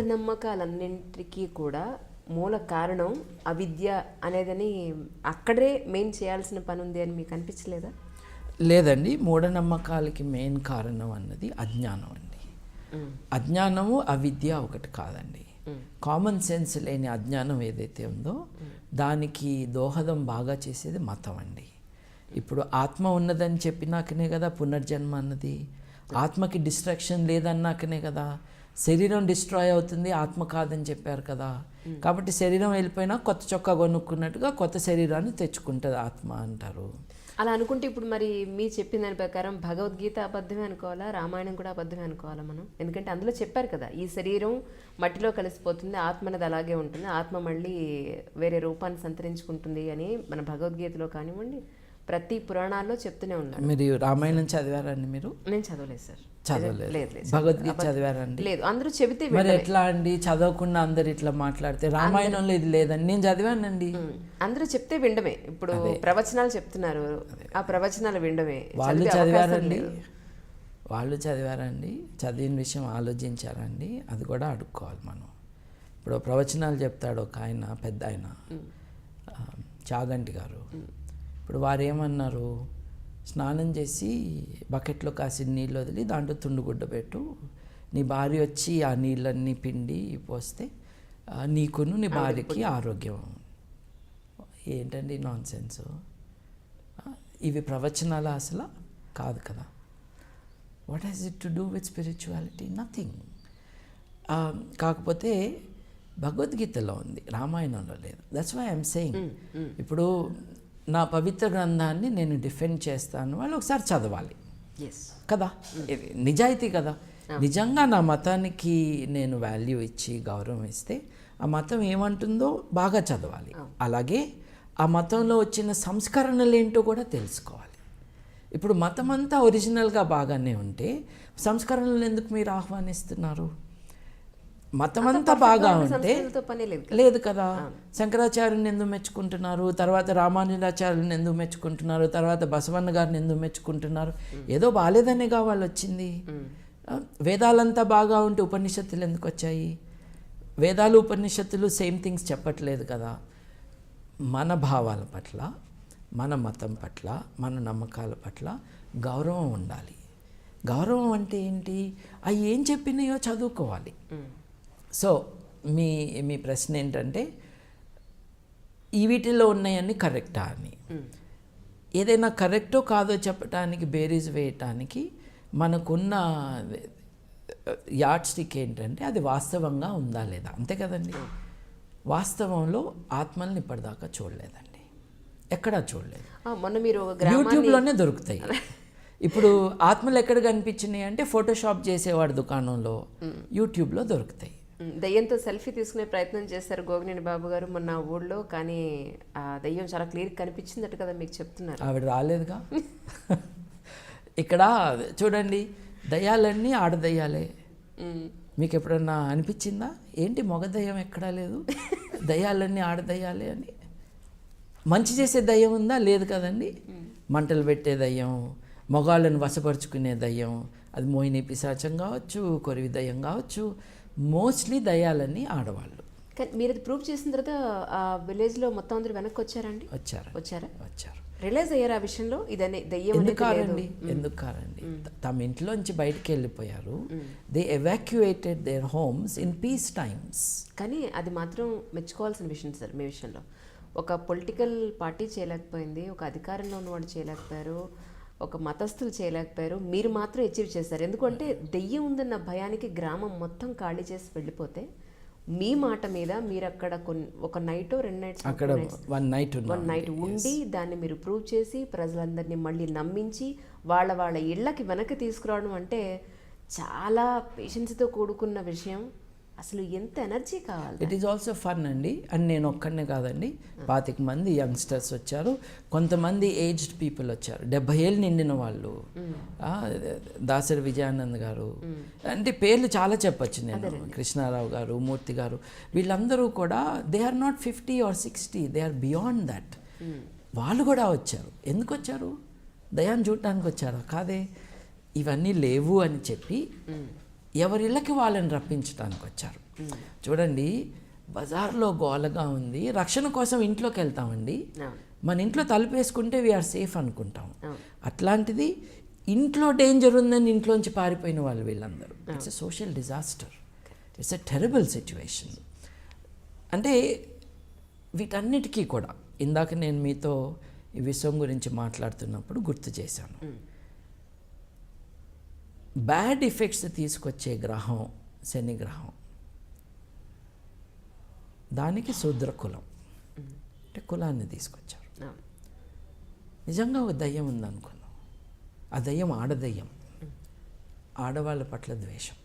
నమ్మకాలన్నింటికీ కూడా మూల కారణం అవిద్య అనేదని అక్కడే మెయిన్ చేయాల్సిన పని ఉంది అని మీకు అనిపించలేదా? లేదండి. మూఢనమ్మకాలకి మెయిన్ కారణం అన్నది అజ్ఞానం అండి. అజ్ఞానము అవిద్య ఒకటి కాదండి. కామన్ సెన్స్ లేని అజ్ఞానం ఏదైతే ఉందో దానికి దోహదం బాగా చేసేది మతం అండి. ఇప్పుడు ఆత్మ ఉన్నదని చెప్పినాకనే కదా పునర్జన్మ అన్నది. ఆత్మకి డిస్ట్రాక్షన్ లేదన్నాకనే కదా శరీరం డిస్ట్రాయ్ అవుతుంది ఆత్మ కాదని చెప్పారు కదా. కాబట్టి శరీరం వెళ్ళిపోయినా కొత్త చొక్కా కొనుక్కున్నట్టుగా కొత్త శరీరాన్ని తెచ్చుకుంటుంది ఆత్మ అంటారు. అలా అనుకుంటే ఇప్పుడు మరి మీ చెప్పిన దాని ప్రకారం భగవద్గీత అబద్ధమే అనుకోవాలా రామాయణం కూడా అబద్ధమే అనుకోవాలా మనం? ఎందుకంటే అందులో చెప్పారు కదా ఈ శరీరం మట్టిలో కలిసిపోతుంది ఆత్మ అనేది అలాగే ఉంటుంది ఆత్మ మళ్ళీ వేరే రూపాన్ని సంతరించుకుంటుంది అని మన భగవద్గీతలో కానివ్వండి ప్రతి పురాణాల్లో చెప్తూనే ఉన్నాడు. మీరు రామాయణం చదివారండి మీరు? నేను చదవలేదు సార్. చదవలేదు. లేదు లేదు భగవద్గీత చదివారండి? లేదు అందరూ చెబితే మరి ఎట్లా అండి? చదవకుండా అందరు ఇట్లా మాట్లాడితే రామాయణంలో ఇది లేదండి. నేను చదివానండి. అందరూ చెప్తే వినడమే. ఇప్పుడు ప్రవచనాలు చెప్తున్నారు. ఆ ప్రవచనాలు వినడమే. వాళ్ళు చదివారండి. వాళ్ళు చదివారండి. చదివిన విషయం ఆలోచించారండి. అది కూడా అడుక్కోవాలి మనం. ఇప్పుడు ప్రవచనాలు చెప్తాడు ఒక ఆయన పెద్ద ఆయన. చాగంటి గారు. ఇప్పుడు వారు ఏమన్నారు స్నానం చేసి బకెట్లో కాసిన నీళ్ళు వదిలి దాంట్లో తుండుగుడ్డ పెట్టు. నీ భార్య వచ్చి ఆ నీళ్ళన్నీ పిండి పోస్తే నీకును నీ భార్యకి ఆరోగ్యం. ఏంటండి నాన్ సెన్స్ ఇవి ప్రవచనాలు అసలు? కాదు కదా. What has it to do with spirituality nothing కాకపోతే భగవద్గీతలో ఉంది. రామాయణంలో లేదు. దట్స్ వై ఐఎమ్ సేయింగ్ ఇప్పుడు నా పవిత్ర గ్రంథాన్ని నేను డిఫెండ్ చేస్తాను వాళ్ళు ఒకసారి చదవాలి. కదా? ఇది నిజాయితీ కదా? నిజంగా నా మతానికి నేను వాల్యూ ఇచ్చి గౌరవం ఇస్తే ఆ మతం ఏమంటుందో బాగా చదవాలి. అలాగే ఆ మతంలో వచ్చిన సంస్కరణలు ఏంటో కూడా తెలుసుకోవాలి. ఇప్పుడు మతం అంతా ఒరిజినల్గా బాగానే ఉంటే సంస్కరణలు ఎందుకు మీరు ఆహ్వానిస్తున్నారు? మతం అంతా బాగా ఉంటే లేదు కదా. శంకరాచార్యుని ఎందుకు మెచ్చుకుంటున్నారు? తర్వాత రామానుజాచార్యుని ఎందుకు మెచ్చుకుంటున్నారు? తర్వాత బసవన్న గారిని ఎందుకు మెచ్చుకుంటున్నారు? ఏదో బాగాలేదనేగా వాళ్ళు వచ్చింది వేదాలంతా బాగా ఉంటే ఉపనిషత్తులు ఎందుకు వచ్చాయి వేదాలు ఉపనిషత్తులు సేమ్ థింగ్స్ చెప్పట్లేదు కదా. మన భావాల పట్ల మన మతం పట్ల మన నమ్మకాల పట్ల గౌరవం ఉండాలి. గౌరవం అంటే ఏంటి? అవి ఏం చెప్పినాయో చదువుకోవాలి. సో మీ మీ ప్రశ్న ఏంటంటే ఈ వీటిల్లో ఉన్నాయన్నీ కరెక్టా అని. ఏదైనా కరెక్టో కాదో చెప్పటానికి బేరీజ్ వేయటానికి మనకున్న యాడ్ స్టిక్ ఏంటంటే అది వాస్తవంగా ఉందా లేదా? అంతే కదండి. వాస్తవంలో ఆత్మల్ని ఇప్పటిదాకా చూడలేదండి. ఎక్కడా చూడలేదు. మొన్న మీరు యూట్యూబ్లోనే దొరుకుతాయి. ఇప్పుడు ఆత్మలు ఎక్కడ కనిపించినాయి అంటే ఫోటోషాప్ చేసేవాడు దుకాణంలో యూట్యూబ్లో దొరుకుతాయి. దయ్యంతో సెల్ఫీ తీసుకునే ప్రయత్నం చేశారు గోగినేని బాబు గారు మొన్న ఊళ్ళో కానీ ఆ దయ్యం చాలా క్లియర్ కనిపించిందట కదా మీకు చెప్తున్నారు. ఆవిడ రాలేదుగా? ఇక్కడ చూడండి దయ్యాలన్నీ ఆడదయ్యాలే మీకు ఎప్పుడన్నా అనిపించిందా? ఏంటి మగ దయ్యం ఎక్కడా లేదు? దయ్యాలన్నీ ఆడదయ్యాలే అని? మంచి చేసే దయ్యం ఉందా? లేదు కదండి. మంటలు పెట్టే దయ్యం మగాళ్ళను వశపరుచుకునే దయ్యం అది మోహిని పిశాచం కావచ్చు కొరివి దయ్యం కావచ్చు మోస్ట్లీ దయ్యాలన్నీ ఆడవాళ్ళు. కానీ మీరు అది ప్రూవ్ చేసిన తర్వాత ఆ విలేజ్లో మొత్తం అందరూ వెనక్కి వచ్చారండి? వచ్చారు. వచ్చారా? వచ్చారు. రిలైజ్ అయ్యారు ఆ విషయంలో? ఇదనే దయ్యం ఎందుకు కారండి ఎందుకు కారండి తమ ఇంట్లోంచి బయటికి వెళ్ళిపోయారు. They evacuated their homes in peace times కానీ అది మాత్రం మెచ్చుకోవాల్సిన విషయం సార్ మీ విషయంలో. ఒక పొలిటికల్ పార్టీ చేయలేకపోయింది ఒక అధికారంలో ఉన్నవాడు చేయలేకపోయారు ఒక మతస్థులు చేయలేకపోయారు. మీరు మాత్రం అచీవ్ చేశారు. ఎందుకంటే దెయ్యం ఉందన్న భయానికి గ్రామం మొత్తం ఖాళీ చేసి వెళ్ళిపోతే మీ మాట మీద మీరు అక్కడ కొన్ని ఒక నైట్ రెండు నైట్స్ అక్కడ వన్ నైట్ వన్ నైట్ ఉండి దాన్ని మీరు ప్రూవ్ చేసి ప్రజలందరినీ మళ్ళీ నమ్మించి వాళ్ళ వాళ్ళ ఇళ్ళకి వెనక్కి తీసుకురావడం అంటే చాలా పేషెన్స్తో కూడుకున్న విషయం. అసలు ఎంత ఎనర్జీ కావాలి ఇట్ ఈస్ ఆల్సో ఫన్ అండి. అండ్ నేను ఒక్కడనే కాదండి. పాతిక మంది యంగ్స్టర్స్ వచ్చారు. కొంతమంది ఏజ్డ్ పీపుల్ వచ్చారు. డెబ్బై ఏళ్ళు నిండిన వాళ్ళు. ఆ, దాసరి విజయానంద్ గారు. అంటే పేర్లు చాలా చెప్పొచ్చు నేను. కృష్ణారావు గారు మూర్తి గారు. వీళ్ళందరూ కూడా they are not fifty or sixty they are beyond that వాళ్ళు కూడా వచ్చారు. ఎందుకు వచ్చారు? దయాన్ని చూడటానికి వచ్చారా? కాదే. ఇవన్నీ లేవు అని చెప్పి ఎవరిళ్ళకి వాళ్ళని రప్పించడానికి వచ్చారు చూడండి బజార్లో గోలగా ఉంది. రక్షణ కోసం ఇంట్లోకి వెళ్తామండి. మన ఇంట్లో తలుపేసుకుంటే వీఆర్ సేఫ్ అనుకుంటాం. అట్లాంటిది ఇంట్లో డేంజర్ ఉందని ఇంట్లోంచి పారిపోయిన వాళ్ళు వీళ్ళందరూ. It's a social disaster it's a terrible situation అంటే వీటన్నిటికీ కూడా ఇందాక నేను మీతో ఈ విశ్వం గురించి మాట్లాడుతున్నప్పుడు గుర్తు చేశాను. బ్యాడ్ ఎఫెక్ట్స్ తీసుకొచ్చే గ్రహం శని గ్రహం. దానికి శూద్ర కులం. అంటే కులాన్ని తీసుకొచ్చారు. నిజంగా ఒక దయ్యం ఉందనుకున్నాం ఆ దయ్యం ఆడదయ్యం. ఆడవాళ్ళ పట్ల ద్వేషం.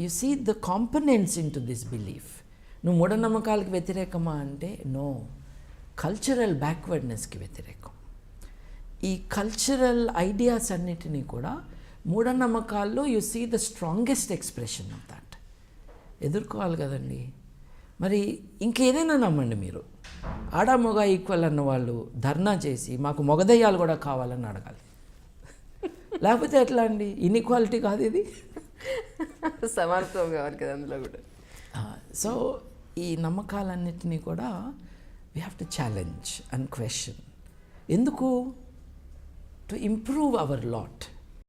You see the components into this belief నువ్వు మూఢనమ్మకాలకు వ్యతిరేకమా అంటే నో కల్చరల్ బ్యాక్వర్డ్నెస్కి వ్యతిరేకం. ఈ కల్చరల్ ఐడియాస్ అన్నిటినీ కూడా మూఢనమ్మకాల్లో you see the strongest expression of that ఎదుర్కోవాలి కదండి. మరి ఇంకేదైనా నమ్మండి మీరు. ఆడ మొగ ఈక్వల్ అన్న వాళ్ళు ధర్నా చేసి మాకు మొగదయ్యాలు కూడా కావాలని అడగాలి. లేకపోతే ఎట్లా అండి? ఇన్ఈక్వాలిటీ కాదు ఇది. సమానత్వం కావాలి కదా అందులో కూడా. సో ఈ నమ్మకాలన్నిటినీ కూడా we have to challenge and question ఎందుకు? to improve our lot.